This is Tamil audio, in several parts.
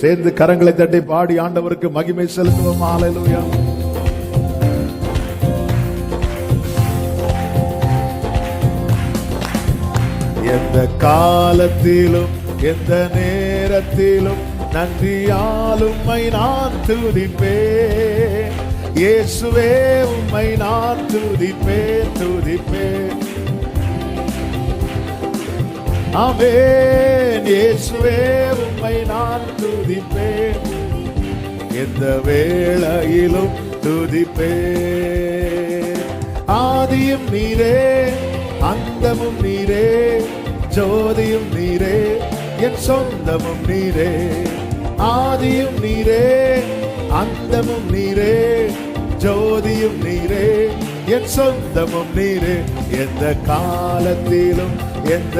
சேர்ந்து கரங்களை தட்டி பாடி ஆண்டவருக்கு மகிமை செலுத்துவோம். ஹalleluya எந்த காலத்திலும் எந்த நேரத்திலும் நன்றியாலுமை நான் துதிப்பேன். இயேசுவே உம்மை நான் துதிப்பேன் துதிப்பேன். ஆமென் இயேசுவே உம்மை நான் துதிப்பேன். எந்த வேளையிலும் துதிப்பேன். ஆதியும் நீரே அந்தமும் நீரே ஜோதியும் நீரே என் சொந்தமும் நீரே. ஆதியும் நீரே அந்தமும் நீரே ஜோதியும் நீரே என் சொந்தமும் நீரே. எந்த காலத்திலும் எந்த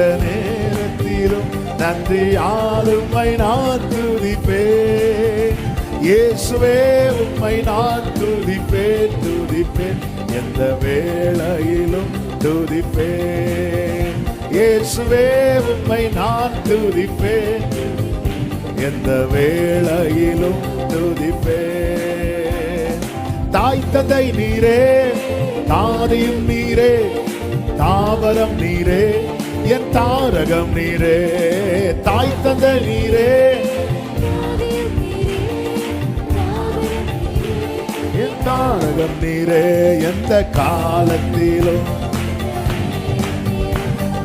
நேரத்திலும் நன்றி ஆளுமை நான் துதிப்பேன். இயேசுவே உம்மை நான் துதிப்பேன் துதிப்பேன். எந்த வேளையிலும் துதிப்பேன். இயேசுவே உம்மை நான் துதிப்பேன். எந்த வேளையிலும் துதிப்பேன். தாய் தந்தை நீரே தாதியும் நீரே தாவரம் நீரே. என் தாரகம் நீரே தாய் தந்த நீரே. என் தாரகம் நீரே எந்த காலத்திலும்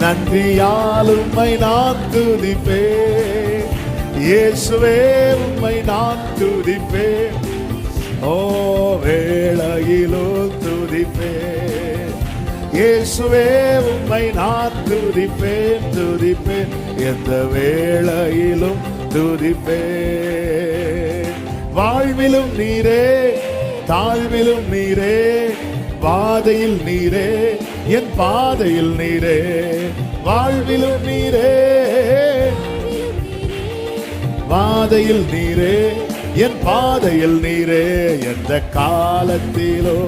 நன்றியால் உம்மை நான் துதிப்பேன். இயேசுவே உம்மை நான் துதிப்பேன். ஓ வேளையிலும் துதிப்பேன். இயேசுவே உம்மை நான் துதிப்பேன் துதிப்பேன் எந்த வேளையிலும் துதிப்பேன் வாழ்விலும் நீரே தாழ்விலும் நீரே. பாதையில் நீரே என் பாதையில் நீரே. வாழ்விலும் நீரே. பாதையில் நீரே என் பாதையில் நீரே. எந்த காலத்திலோ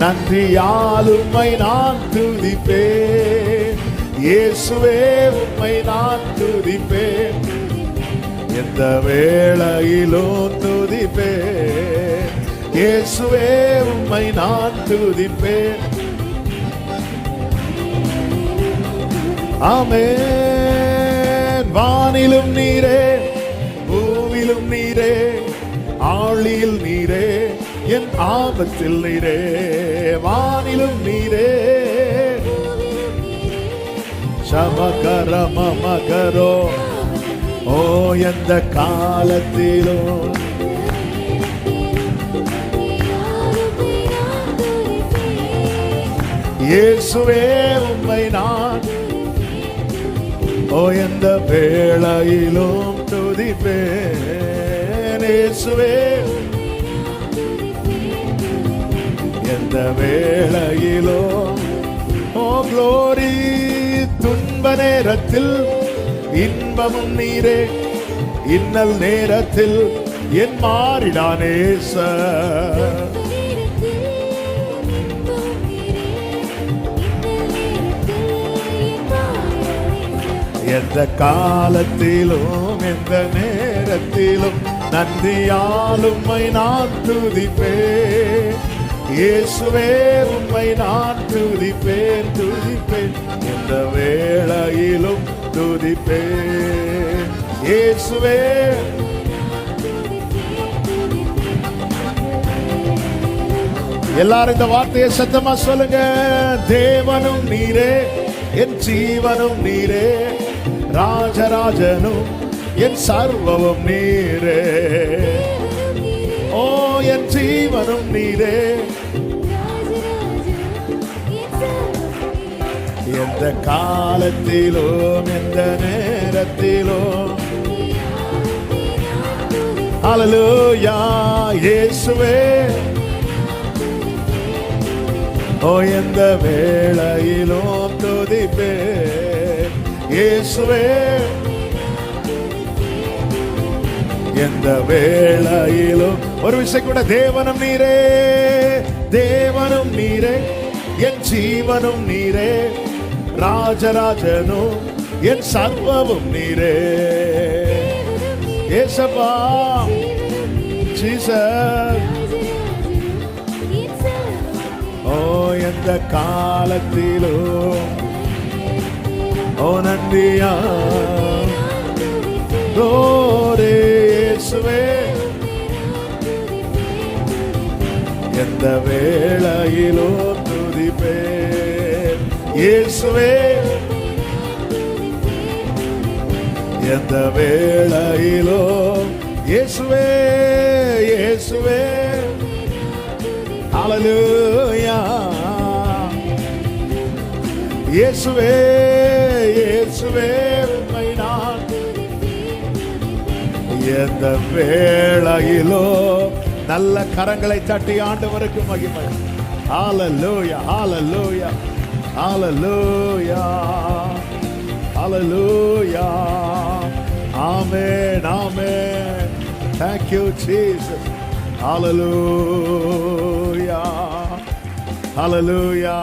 நன்றியால் உம்மை நான் துதிப்பேன். இயேசுவே உம்மை நான் துதிப்பேன். எந்த வேளையிலும் துதிப்பேன். இயேசுவே உம்மை நான் துதிப்பேன். ஆமென். வானிலும் நீரே பூவிலும் நீரே ஆளியில் நீரே. என் ஆபத்தில் நீரே வானிலும் நீரே. சமகர மமகரோ ஓ எந்த காலத்திலோ இயேசுவே உம்மை நான். ஓ எந்த வேளையிலும் துதிப்பேன். இயேசுவே இந்த வேளையிலோ ஓ க்ளோரி துன்ப நேரத்தில் இன்பமும் நீரே இன்னல் நேரத்தில் என் மாறிடானே மாறிடானேச எந்த காலத்திலும் எந்த நேரத்திலும் நன்றியால் நான் துதிப்பேன். இயேசுவே உம்மை நான் துதிப்பேன் துதிப்பேன். எந்த வேளையிலும் துதிப்பேன். இயேசுவே எல்லாரும் இந்த வார்த்தையை சத்தமா சொல்லுங்க. தேவனும் நீரே என் ஜீவனும் நீரே ராஜராஜனும் என் சர்வமும் நீரே. என் ஜீவனும் நீரே. எந்த காலத்திலும் எந்த நேரத்திலும் ஹalleluya இயேசுவே. ஓ எந்த வேளையிலும் துதிப்பேன். இயேசுவே. எந்த வேளையிலும் ஒரு விஷயம் கூட தேவனும் நீரே தேவனும் நீரே என் ஜீவனும் நீரே ராஜராஜனும் என் சர்வமும் நீரே. ஏசப்பா ஜீசஸ். ஓ எந்த காலத்திலும் ஓ நன்றியா. ஓரே இயேசுவே எந்த வேளையிலோ துதிப்பே இயேசுவே. எந்த வேளையிலோ இயேசுவே இயேசுவே. அலலூயா இயேசுவே இயேசுவே. எந்த வேளையிலோ நல்ல கரங்களை தட்டி ஆண்டவருக்கு மகிமை ஹalleluya ஹalleluya ஹalleluya ஹalleluya ஆமென் ஆமென் thank you jesus hallelujah hallelujah